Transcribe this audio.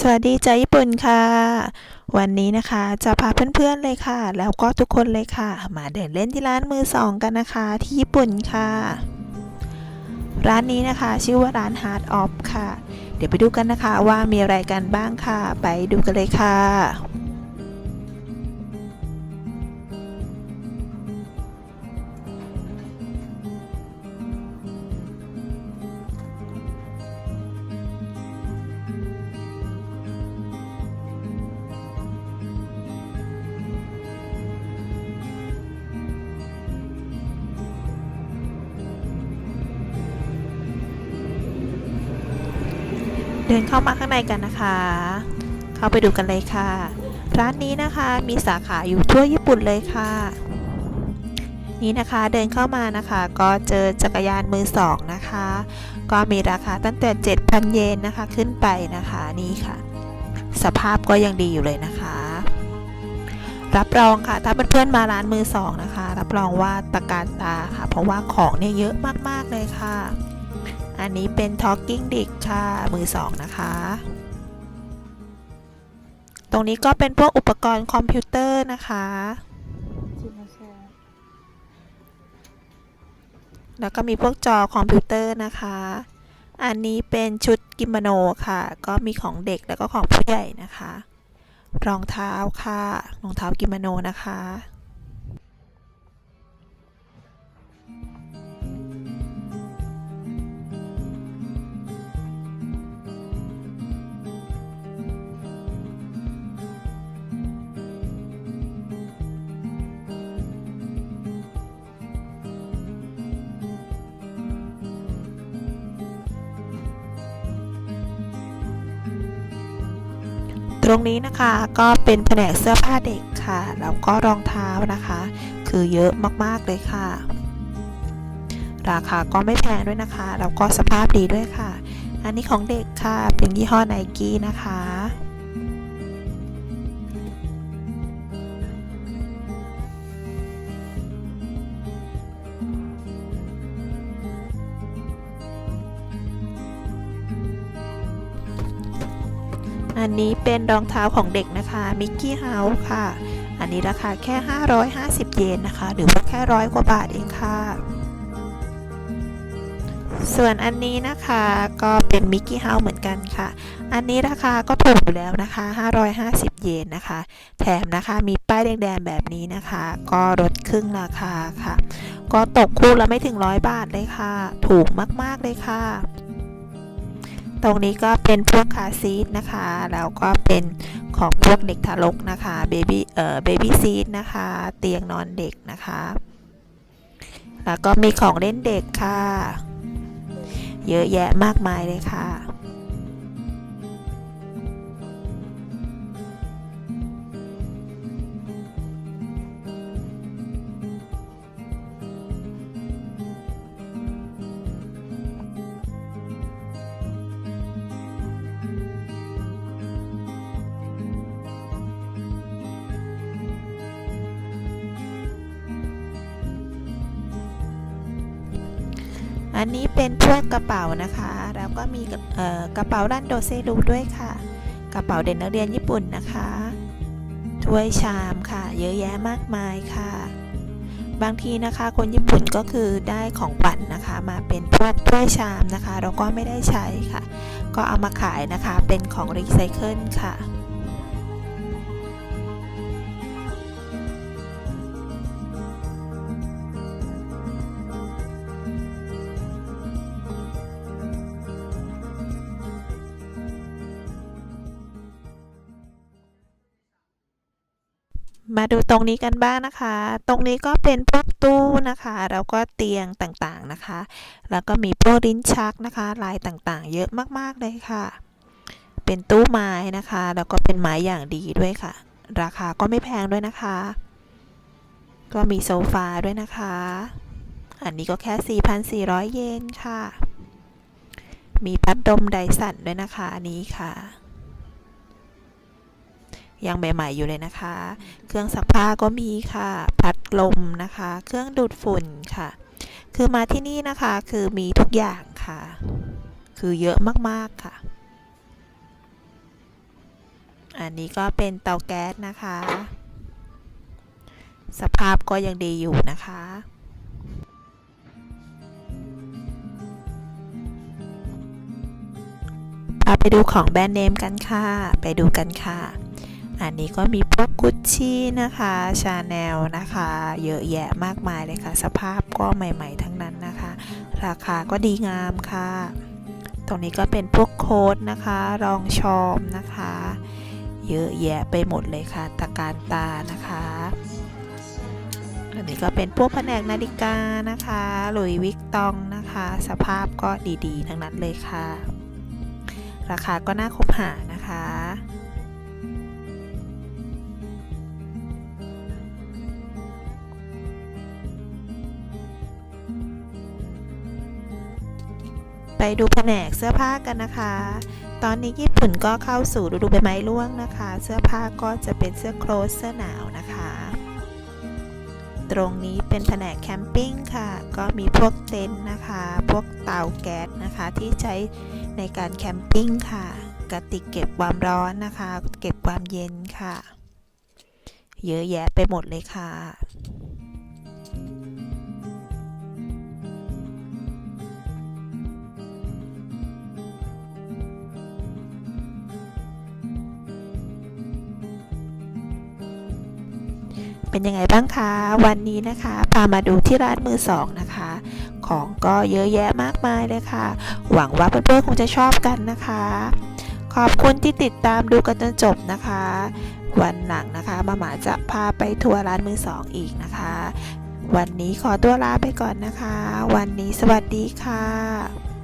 สวัสดีจ้าญี่ปุ่นค่ะ วันนี้นะคะจะพาเพื่อนๆเลยค่ะ แล้วก็ทุกคนเลยค่ะ มาเดินเล่นที่ร้านมือสองกันนะคะ ที่ญี่ปุ่นค่ะ ร้านนี้นะคะ ชื่อว่าร้าน Hard Off ค่ะ เดี๋ยวไปดูกันนะคะว่ามีอะไรกันบ้างค่ะ ไปดูกันเลยค่ะ เดินเข้ามาข้างในกันนะคะ เข้าไปดูกันเลยค่ะ ร้านนี้นะคะมีสาขาอยู่ทั่วญี่ปุ่นเลยค่ะ นี่นะคะเดินเข้ามานะคะ ก็เจอจักรยานมือสองนะคะ ก็มีราคาตั้งแต่ 7,000 เยนนะคะขึ้นไปนะคะนี่ค่ะ สภาพก็ยังดีอยู่เลยนะคะรับรองค่ะถ้าเพื่อนๆมาร้านมือสองนะคะ รับรองว่าตะการตาค่ะ เพราะว่าของเนี่ยเยอะมากๆเลยค่ะ อันนี้เป็น Talking Dick ค่ะ มือสองนะคะ ตรงนี้ก็เป็นพวกอุปกรณ์คอมพิวเตอร์นะคะ แล้วก็มีพวกจอคอมพิวเตอร์นะคะ อันนี้เป็นชุดกิโมโนค่ะ ก็มีของเด็กแล้วก็ของผู้ใหญ่นะคะ รองเท้าค่ะ รองเท้ากิโมโนนะคะ ตรงนี้นะคะก็เป็นแผนกเสื้อผ้าเด็กค่ะ แล้วก็รองเท้านะคะ คือเยอะมากๆเลยค่ะ ราคาก็ไม่แพงด้วยนะคะ แล้วก็สภาพดีด้วยค่ะ อันนี้ของเด็กค่ะ เป็นยี่ห้อไนกี้นะคะ อันนี้เป็นรองเท้าของเด็กนะคะมิกกี้เฮาส์ค่ะ อันนี้ราคาแค่ 550 เยนนะคะ หรือว่าแค่ร้อยกว่าบาทเองค่ะ ส่วนอันนี้นะคะก็เป็นมิกกี้เฮาส์เหมือนกันค่ะ อันนี้ราคาก็ถูกอยู่แล้วนะคะ 550 เยนนะคะ แถมนะคะมีป้ายแดงๆแบบนี้นะคะ ก็ลดครึ่งราคาค่ะ ก็ตกคู่ละไม่ถึงร้อยบาทเลยค่ะ ถูกมากๆเลยค่ะ ตรงนี้ก็เป็นพวกคาซีทนะคะ แล้วก็เป็นของพวกเด็กทารกนะคะเบบี้เอ่อเบบี้ซีทนะคะ เตียงนอนเด็กนะคะ แล้วก็มีของเล่นเด็กค่ะ เยอะแยะมากมายเลยค่ะ อันนี้เป็นพวกกระเป๋านะคะ แล้วก็มีกระเป๋ารันโดเซรูด้วยค่ะ กระเป๋าเด็กนักเรียนญี่ปุ่นนะคะ ถ้วยชามค่ะ เยอะแยะมากมายค่ะ บางทีนะคะคนญี่ปุ่นก็คือได้ของขวัญนนะคะ มาเป็นพวกถ้วยชามนะคะ เราก็ไม่ได้ใช้ค่ะ ก็เอามาขายนะคะ เป็นของรีไซเคิลค่ะ มาดูตรงนี้กันบ้างนะคะ ตรงนี้ก็เป็นพวกตู้นะคะ แล้วก็เตียงต่างๆนะคะ แล้วก็มีพวกลิ้นชักนะคะ ลายต่างๆ เยอะมากๆเลยค่ะ เป็นตู้ไม้นะคะ แล้วก็เป็นไม้อย่างดีด้วยค่ะ ราคาก็ไม่แพงด้วยนะคะ ก็มีโซฟาด้วยนะคะ อันนี้ก็แค่ 4,400 เยนค่ะ มีพัดลมไดสันด้วยนะคะ อันนี้ค่ะ ยังใหม่ๆอยู่เลยนะคะ เครื่องซักผ้าก็มีค่ะ พัดลมนะคะ เครื่องดูดฝุ่นค่ะ คือมาที่นี่นะคะ คือมีทุกอย่างค่ะ คือเยอะมากๆค่ะ อันนี้ก็เป็นเตาแก๊สนะคะ สภาพก็ยังดีอยู่นะคะพาไปดูของแบรนด์เนมกันค่ะ ไปดูกันค่ะ อันนี้ก็มีพวกกุชชี่นะคะชาแนลนะคะ เยอะแยะมากมายเลยค่ะ สภาพก็ใหม่ ๆ ทั้งนั้นนะคะ ราคาก็ดีงามค่ะ ตรงนี้ก็เป็นพวกโค้ดนะคะ รองชอมนะคะ เยอะแยะไปหมดเลยค่ะ ตะการตานะคะอันนี้ก็เป็นพวกแผนกนาฬิกานะคะ หลุยวิกตองนะคะ สภาพก็ดีๆ ทั้งนั้นเลยค่ะ ราคาก็น่าคบหานะคะ ไปดูแผนกเสื้อผ้ากันนะคะ ตอนนี้ญี่ปุ่นก็เข้าสู่ฤดูใบไม้ร่วงนะคะ เสื้อผ้าก็จะเป็นเสื้อโครสเสื้อหนาวนะคะ ตรงนี้เป็นแผนกแคมปิ้งค่ะ ก็มีพวกเต็นท์นะคะ พวกเตาแก๊สนะคะที่ใช้ในการแคมปิ้งค่ะ กระติกเก็บความร้อนนะคะ เก็บความเย็นค่ะ เยอะแยะไปหมดเลยค่ะ เป็นยังไงบ้างคะ วันนี้นะคะพามาดูที่ร้านมือสองนะคะ ของก็เยอะแยะมากมายเลยค่ะ หวังว่าเพื่อนๆคงจะชอบกันนะคะ ขอบคุณที่ติดตามดูกันจนจบนะคะ วันหลังนะคะมาหมาจะพาไปทัวร์ร้านมือสองอีกนะคะ วันนี้ขอตัวลาไปก่อนนะคะ วันนี้สวัสดีค่ะ